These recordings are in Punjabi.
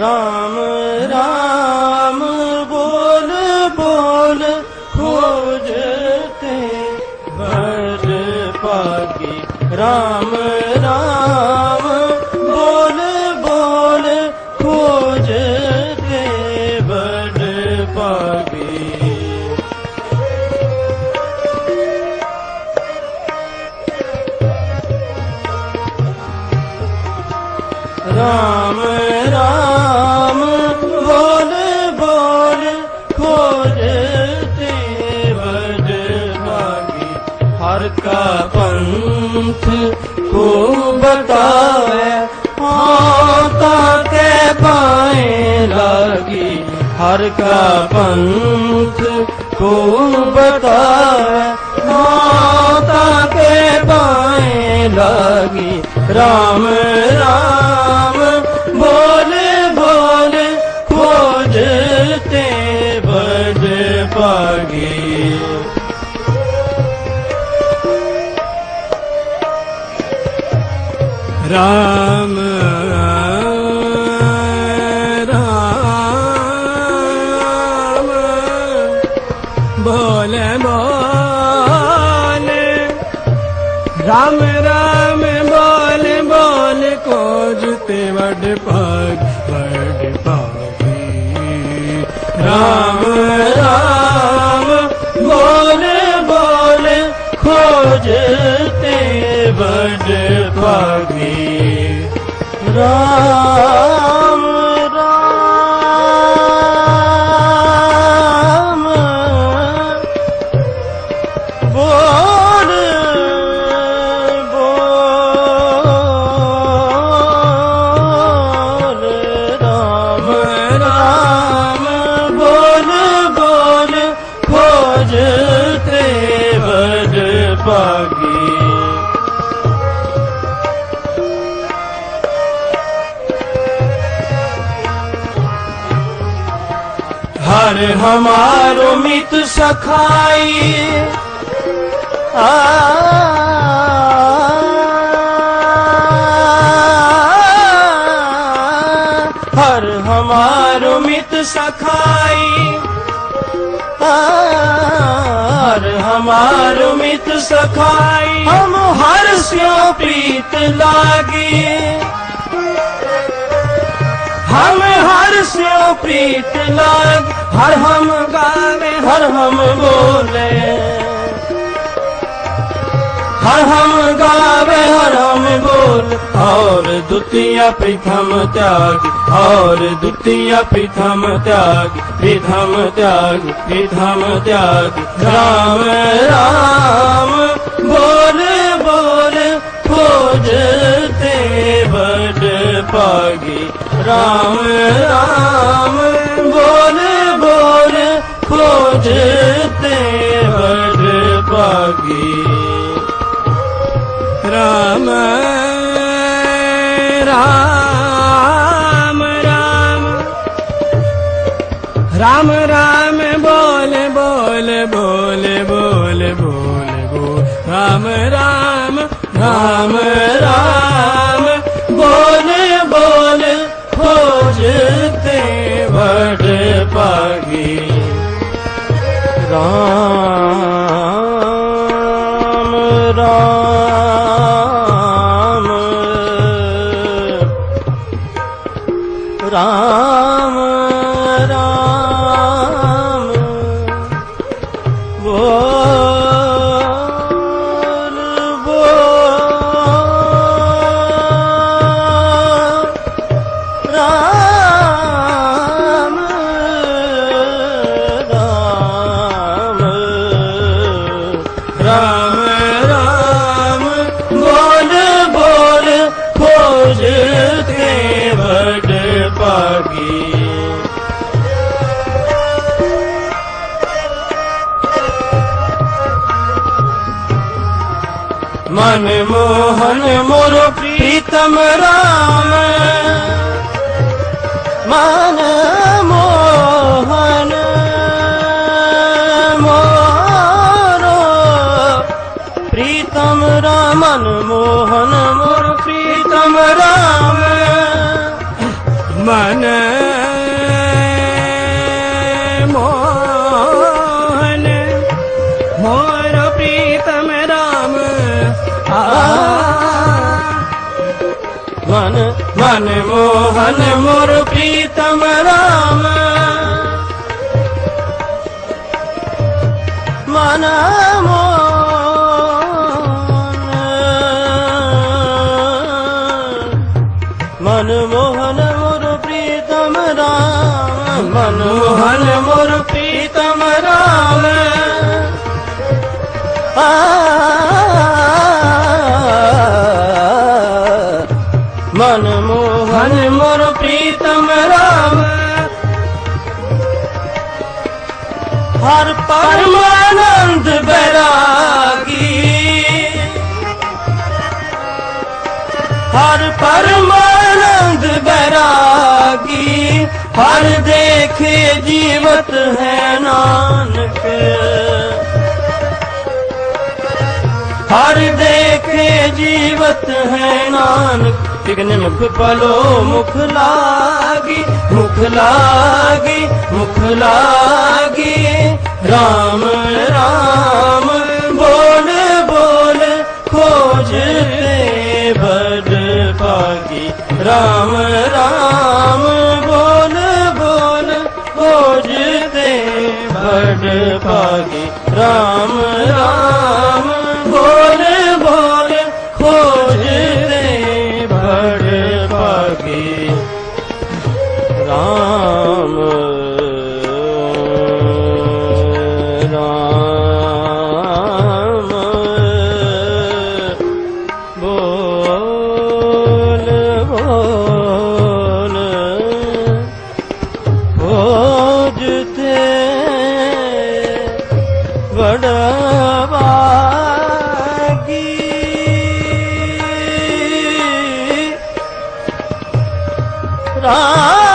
ਰਾਮ ਰਾਮ ਬੋਲ ਬੋਲ ਖੋਜਤੇ ਬੜ ਪਾਗੀ ਰਾਮ ਹਰ ਕਾ ਪੰਥ ਕੋ ਬਤਾਵੇ ਹਾਂ ਤਾਂ ਕੇ ਪਾਏ ਲਾਗੀ, ਹਰ ਕਾ ਪੰਥ ਕੋ ਬਤਾਵੇ ਹਾਂ ਤਾਂ ਕੇ ਪਾਏ ਰਾਮ ਰਾਮ। ਬੋਲੇ ਬੋਲੇ ਰਾਮ ਰਾਮ ਬੋਲ ਬੋਲ ਕੋਜਤੇ ਵੱਡ ਭਾਗ ਵੱਡ ਭਾਗੀ। ਰਾਮ ਰਾਮ ਰਾਮ। ਬੋਲ ਬੋਲ ਰਾਮ ਰਾਮ। ਬੋਲ ਬੋਲ ਖੋਜ ਤੇ ਵਡ ਭਾਗੀ। हर हमारो मित सखाई आ हर हमारो मित सखाई हर हमारो मित सखाई हम हर स्यो प्रीत लागे हम हर ਸਿਓ ਪ੍ਰੀਤ ਲਾਗ, ਹਰ ਹਮ ਗਾਵੇ, ਹਰ ਹਮ ਬੋਲੇ। ਹਰ ਹਮ ਗਾਵੇ, ਹਰ ਹਮ ਬੋਲ, ਔਰ ਦੁਤੀਆ ਪ੍ਰਥਮ ਤਿਆਗ, ਔਰ ਦੁਤੀਆ ਪ੍ਰਥਮ ਤਿਆਗ ਪ੍ਰਥਮ ਤਿਆਗ ਪ੍ਰਥਮ ਤਿਆਗ। ਰਾਮ ਰਾਮ, ਬੋਲ ਬੋਲ, ਖੋਜ ਭਾਗੀ RAM RAM ਬੋਲ ਬੋਲ ਖੋਜ ਤੇ ਵਡ ਭਾਗੀ RAM RAM RAM RAM RAM ਬੋਲ ਬੋਲ ਬੋਲ ਬੋਲ ਬੋਲ RAM RAM RAM RAM Ram Ram. Ram Ram. ਮਨ ਮੋਹਨ ਮੋਰ ਪ੍ਰੀਤਮ ਰਾਮ। ਮਨ ਮੋਹਨ ਮੋਰੋ ਪ੍ਰੀਤਮ ਰਾਮ। ਮਨ ਮੋਹਨ ਮੋਰ ਪ੍ਰੀਤਮ ਰਾਮ। ਮਨ ਮਨ ਮੋਹਨ ਮੋਰ ਪ੍ਰੀਤਮ ਰਾਮ ਮਨ ਮੋਹਨ ਮਨ ਮੋਹਨ ਮੋਰ ਪ੍ਰੀਤਮ ਰਾਮ ਮਨ ਮੋਹਨ ਮੋਰ ਪ੍ਰੀਤਮ ਹਰ ਪਰਮਾਨੰਦ ਬਰਾਗੀ ਹਰ ਦੇਖੇ ਜੀਵਤ ਹੈ ਨਾਨਕ। ਹਰ ਦੇਖੇ ਜੀਵਤ ਹੈ ਨਾਨਕ ਇਗਨ ਮੁਖ ਪਲੋ ਮੁਖ ਲਾਗੀ ਮੁਖ ਲਾਗੀ ਮੁਖ ਲਾਗੀ। ਰਾਮ ਰਾਮ, ਬੋਲ ਬੋਲ, ਖੋਜ ਪਾਗੀ RAM RAM ਬੋਲ ਬੋਲ ਖੋਜ ਤੇ ਬੜ ਪਾਗੀ RAM RAM ਰਾਮ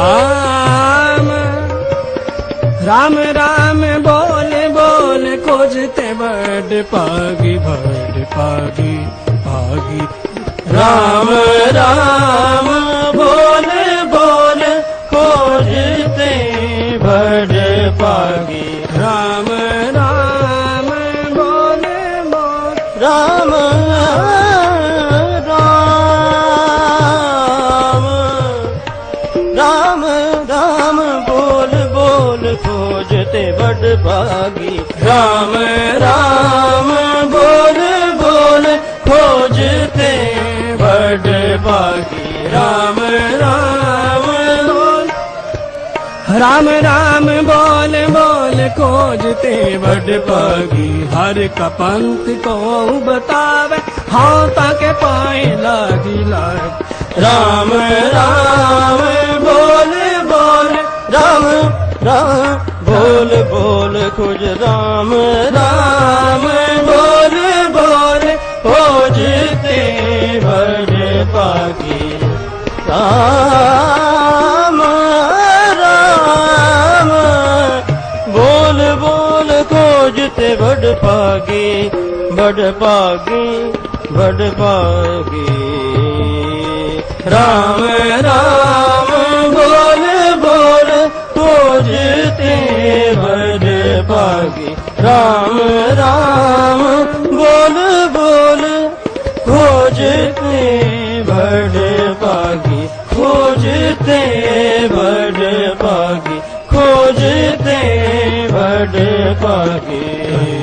ਰਾਮ ਰਾਮ ਰਾਮ ਬੋਲ ਬੋਲ ਖੋਜਤੇ ਬੜ ਪਾਗੀ ਬੜ ਪਾਗੀ ਪਾਗੀ ਰਾਮ ਰਾਮ ਬੋਲ ਬੋਲ ਖੋਜਤੇ ਬੜ ਪਾਗੀ ਰਾਮ ਰਾਮ ਬੋਲ ਬੋਲ ਰਾਮ ਤੇ ਵੱਡ ਭਾਗੀ। ਰਾਮ ਰਾਮ, ਬੋਲ ਬੋਲ, ਖੋਜ ਤੇ ਵੱਡ ਭਾਗੀ। ਰਾਮ ਰਾਮ, ਬੋਲ। ਰਾਮ ਰਾਮ, ਬੋਲ ਬੋਲ, ਖੋਜ ਤੇ ਵੱਡ ਭਾਗੀ। ਹਰ ਕਾ ਪੰਥ ਕੋ ਬਤਾਵੇ ਹਾਂ ਤਾਂ ਕੇ ਪਾਏ ਲਾਗੀ ਲਾਗ। ਰਾਮ ਰਾਮ, ਬੋਲ ਰਾਮ, ਬੋਲ ਬੋਲ ਖੋਜ ਰਾਮ ਰਾਮ, ਬੋਲ ਬੋਲ ਖੋਜ ਤੇ ਵੱਡ ਭਾਗੀ। ਰਾਮ ਰਾਮ, ਬੋਲ ਬੋਲ ਖੋਜ ਤੇ ਵਡ ਭਾਗੀ ਵਡ ਭਾਗੀ ਵਡ ਭਾਗੀ। ਰਾਮ ਰਾਮ, ਬੋਲ ਖੋਜ ਤੇ ਵਡ ਭਾਗੀ। ਰਾਮ ਰਾਮ, ਬੋਲ ਬੋਲ, ਖੋਜ ਤੇ ਵਡ ਭਾਗੀ। ਖੋਜ ਤੇ ਵਡ ਭਾਗੀ। ਖੋਜ ਤੇ ਵਡ ਭਾਗੀ।